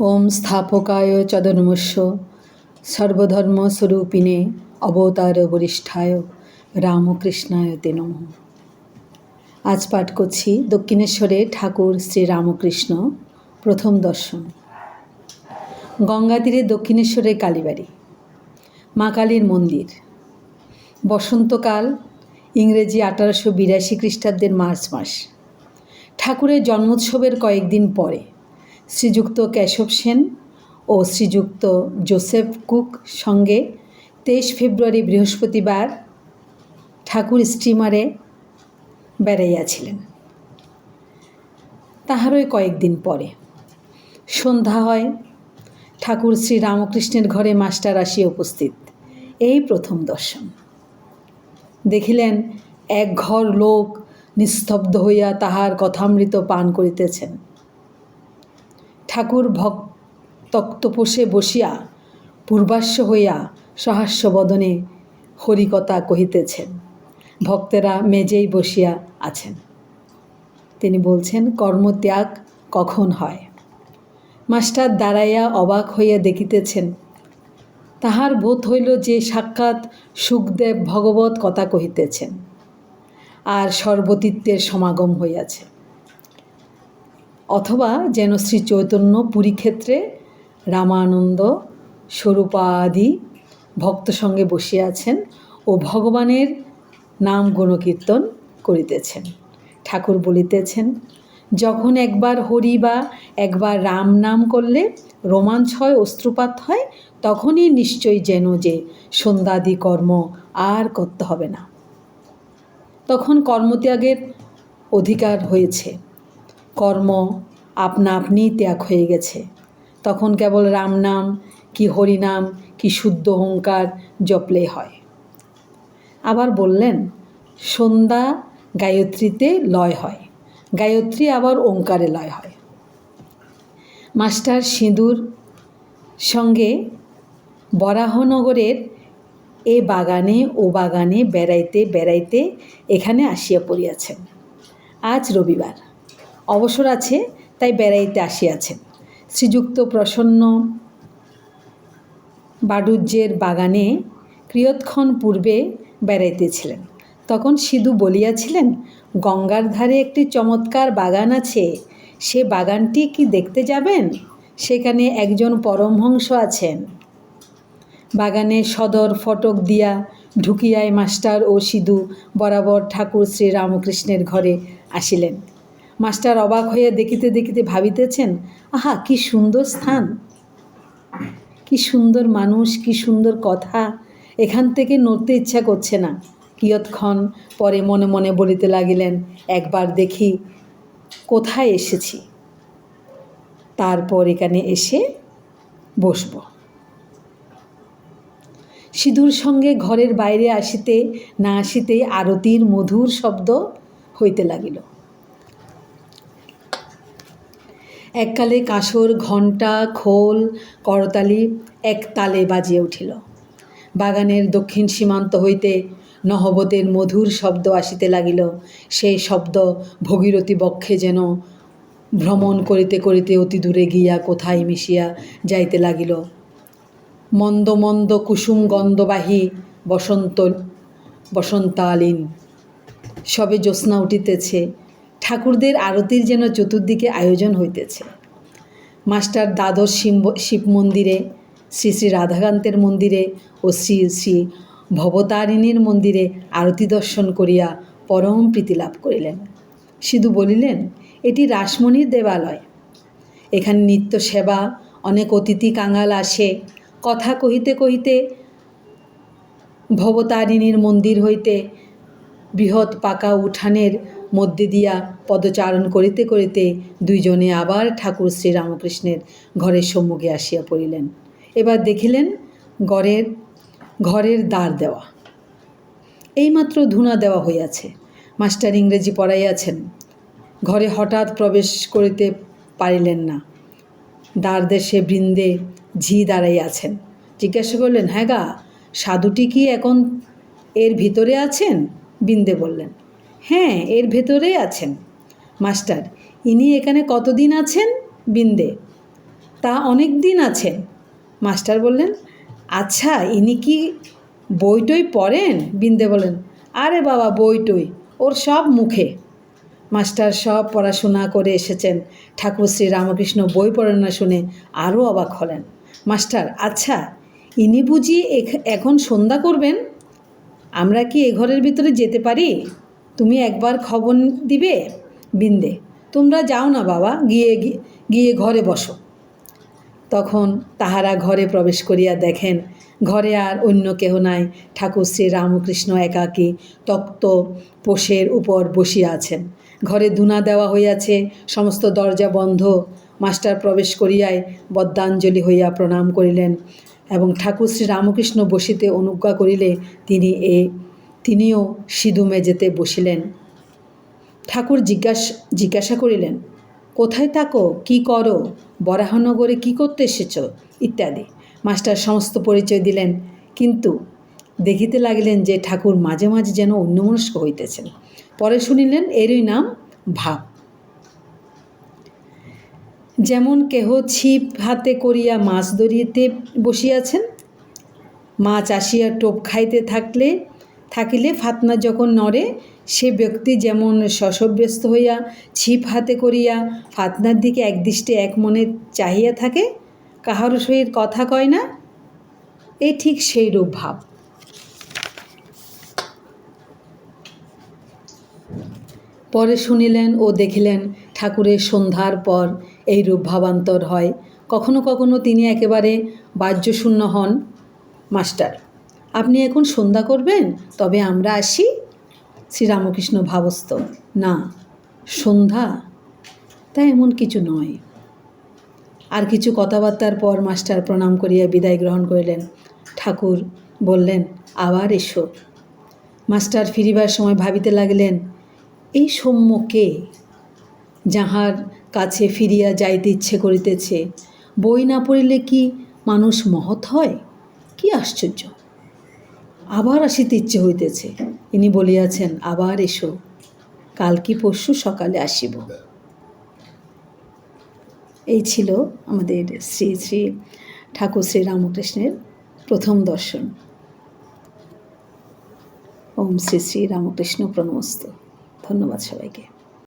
ওম স্থাপকায় চদনমস্য, সর্বধর্মস্বরূপিণে অবতার বরিষ্ঠায় রামকৃষ্ণায় তে নমঃ। আজ পাঠ করছি দক্ষিণেশ্বরে ঠাকুর শ্রী রামকৃষ্ণ প্রথম দর্শন। গঙ্গা তীরে দক্ষিণেশ্বরে কালীবাড়ি। মা কালীর মন্দির। বসন্তকাল, ইংরেজি আঠারোশো বিরাশি খ্রিস্টাব্দের মার্চ মাস। ঠাকুরের জন্মোৎসবের কয়েকদিন পরে। শ্রীযুক্ত কেশব সেন ও শ্রীযুক্ত জোসেফ কুক সঙ্গে তেইশ ফেব্রুয়ারি বৃহস্পতিবার ঠাকুর স্টিমারে বেড়াইয়াছিলেন। তাহারই কয়েকদিন পরে। সন্ধ্যা হয়, ঠাকুর শ্রী রামকৃষ্ণের ঘরে মাস্টার আসিয়া উপস্থিত। এই প্রথম দর্শন। দেখিলেন, এক ঘর লোক নিস্তব্ধ হইয়া তাহার কথামৃত পান করিতেছেন। ঠাকুর ভক্তপোষে বসিয়া পূর্বাস্য হইয়া সহাস্য বদনে হরিকথা কহিতেছেন। ভক্তেরা মেজেই বসিয়া আছেন। তিনি বলছেন, কর্মত্যাগ কখন হয়? মাস্টার দাঁড়াইয়া অবাক হইয়া দেখিতেছেন, তাহার বোধ হইল যে সাক্ষাৎ সুখদেব ভগবত কথা কহিতেছেন, আর সর্বতীত্বের সমাগম হইয়াছে। অথবা যেন শ্রী চৈতন্য পুরীক্ষেত্রে রামানন্দ স্বরূপাদি ভক্ত সঙ্গে বসিয়া আছেন ও ভগবানের নাম গুণকীর্তন করিতেছেন। ঠাকুর বলিতেছেন, যখন একবার হরি বা একবার রাম নাম করলে রোমাঞ্চ হয় অস্ত্রপাত হয়, তখনই নিশ্চয়ই যেন যে সন্ধ্যাদি কর্ম আর করতে হবে না। তখন কর্মত্যাগের অধিকার হয়েছে। কর্ম আপনা আপনি ত্যাগ হয়ে গেছে। তখন কেবল রাম নাম, কি হরিনাম কি শুদ্ধ ওঙ্কার জপলে হয়। আবার বললেন, সন্ধ্যা গায়ত্রীতে লয় হয়, গায়ত্রী আবার ওঙ্কারে লয় হয়। মাস্টার সিঁদুর সঙ্গে বরাহনগরের এ বাগানে, ও বাগানে বেড়াইতে বেড়াইতে এখানে আসিয়া পড়িয়াছেন। আজ রবিবার। অবসর আছে, তাই বেড়াইতে আসিয়াছেন। শ্রীযুক্ত প্রসন্ন বাডুজ্যের বাগানে ক্রিয়ৎক্ষণ পূর্বে বেড়াইতেছিলেন। তখন সিধু বলিয়াছিলেন, গঙ্গার ধারে একটি চমৎকার বাগান আছে, সে বাগানটি কি দেখতে যাবেন? সেখানে একজন পরমহংস আছেন। বাগানে সদর ফটক দিয়া ঢুকিয়ায় মাস্টার ও সিধু বরাবর ঠাকুর শ্রী রামকৃষ্ণের ঘরে আসিলেন। মাস্টার অবাক হইয়া দেখিতে দেখিতে ভাবিতেছেন, আহা, কি সুন্দর স্থান! কি সুন্দর মানুষ, কি সুন্দর কথা! এখান থেকে নড়তে ইচ্ছা করছে না। কিয়ৎক্ষণ পরে মনে মনে বলিতে লাগিলেন, একবার দেখি, কোথায় এসেছি? তারপর এখানে এসে বসব। সিঁদুর সঙ্গে ঘরের বাইরে আসিতে না আসিতেই আরতির মধুর শব্দ হইতে লাগিল। এককালে কাঁসর, ঘণ্টা, খোল, করতালি এক তালে বাজিয়ে উঠিল। বাগানের দক্ষিণ সীমান্ত হইতে নহবতের মধুর শব্দ আসিতে লাগিল। সেই শব্দ ভগীরথী বক্ষে যেন ভ্রমণ করিতে করিতে অতি দূরে গিয়া কোথায় মিশিয়া যাইতে লাগিল। মন্দ মন্দ কুসুম গন্ধবাহী বসন্ত, বসন্তালীন, সবে জ্যোৎস্না উঠিতেছে। ঠাকুরদের আরতির যেন চতুর্দিকে আয়োজন হইতেছে। মাস্টার দ্বাদশ শিব মন্দিরে শ্রী শ্রী রাধাকান্তের মন্দিরে ও শ্রী শ্রী ভবতারিণীর মন্দিরে আরতি দর্শন করিয়া পরম প্রীতি লাভ করিলেন। সিধু বলিলেন, এটি রাসমণির দেবালয়। এখানে নিত্য সেবা, অনেক অতিথি কাঙাল আসে। কথা কহিতে কহিতে ভবতারিণীর মন্দির হইতে বৃহৎ পাকা উঠানের মধ্যে দিয়া পদচারণ করিতে করিতে দুইজনে আবার ঠাকুর শ্রীরামকৃষ্ণের ঘরের সম্মুখে আসিয়া পড়িলেন। এবার দেখিলেন ঘরের ঘরের দ্বার দেওয়া। এইমাত্র ধুনা দেওয়া হইয়াছে। মাস্টার ইংরেজি পড়াইয়াছেন। ঘরে হঠাৎ প্রবেশ করিতে পারিলেন না। দ্বার দেশে বৃন্দে ঝি দাঁড়াইয়াছেন। জিজ্ঞাসা করলেন হ্যাঁ গা, সাধুটি কি এখন এর ভিতরে আছেন? বিন্দে বললেন হ্যাঁ এর ভেতরেই আছেন। মাস্টার, ইনি এখানে কতদিন আছেন? বিন্দে। তা অনেক দিন আছেন। মাস্টার বললেন আচ্ছা ইনি কি বই টই পড়েন? বিন্দে বলেন আরে বাবা বই টই ওর সব মুখে। মাস্টার সব পড়াশোনা করে এসেছেন। ঠাকুর শ্রী রামকৃষ্ণ বই পড়েন শুনে আরও অবাক হলেন। মাস্টার আচ্ছা ইনি বুঝি এখন সন্ধ্যা করবেন? আমরা কি এ ঘরের ভিতরে যেতে পারি? তুমি একবার খবর দিবে বিন্দে। তোমরা যাও না বাবা, গিয়ে গিয়ে ঘরে বসো। তখন তাহারা ঘরে প্রবেশ করিয়া দেখেন, ঘরে আর অন্য কেহ নাই। ঠাকুর শ্রী রামকৃষ্ণ একাকী তক্ত পোষের উপর বসিয়া আছেন। ঘরে দুনা দেওয়া হইয়াছে, সমস্ত দরজা বন্ধ। মাস্টার প্রবেশ করিয়াই বদ্যাঞ্জলি হইয়া প্রণাম করিলেন এবং ঠাকুর শ্রী রামকৃষ্ণ বসিতে অনুজ্ঞা করিলে তিনি এ তিনিও সিধু মেজেতে বসিলেন। ঠাকুর জিজ্ঞাসা জিজ্ঞাসা করিলেন, কোথায় থাকো? কি করো? বরাহনগরে কি করতে এসেছ? ইত্যাদি। মাস্টার সমস্ত পরিচয় দিলেন, কিন্তু দেখিতে লাগিলেন যে ঠাকুর মাঝে মাঝে যেন অন্যমনস্ক হইতেছেন। পরে শুনিলেন, এরই নাম ভাব। যেমন কেহ ছিপ হাতে করিয়া মাছ ধরিতে বসিয়াছেন, মাছ আসিয়া টোপ খাইতে থাকলে থাকিলে ফাতনা যখন নড়ে, সে ব্যক্তি যেমন শশব্যস্ত হইয়া ছিপ হাতে করিয়া ফাতনার দিকে একদৃষ্টে এক মনে চাহিয়া থাকে, কাহারও সহিত কথা কয় না। এ ঠিক সেই রূপ ভাব। পরে শুনিলেন ও দেখিলেন ঠাকুরের সন্ধ্যার পর এই রূপ ভাবান্তর হয়। কখনো কখনো তিনি একেবারে বাহ্যশূন্য হন, মাস্টার। আপনি এখন সন্ধ্যা করবেন? তবে আমরা আসি শ্রীরামকৃষ্ণ ভাবস্ত না, সন্ধ্যা? তা এমন কিছু নয়। আর কিছু কথাবার্তার পর মাস্টার প্রণাম করিয়া বিদায় গ্রহণ করিলেন। ঠাকুর বললেন, আবার এসো। মাস্টার ফিরিবার সময় ভাবিতে লাগলেন, এই সৌম্য কে? যাহার কাছে ফিরিয়া যাইতে ইচ্ছে করিতেছে, বই না পড়িলে কি মানুষ মহৎ হয়? কি আশ্চর্য! আবার আসিতে ইচ্ছে হইতেছে। ইনি বলিয়াছেন, আবার এসো, কাল কি পরশু সকালে আসিব? এই ছিল আমাদের শ্রী শ্রী ঠাকুর শ্রী রামকৃষ্ণের প্রথম দর্শন। ওম শ্রী শ্রী রামকৃষ্ণ প্রণমস্ত। ধন্যবাদ সবাইকে।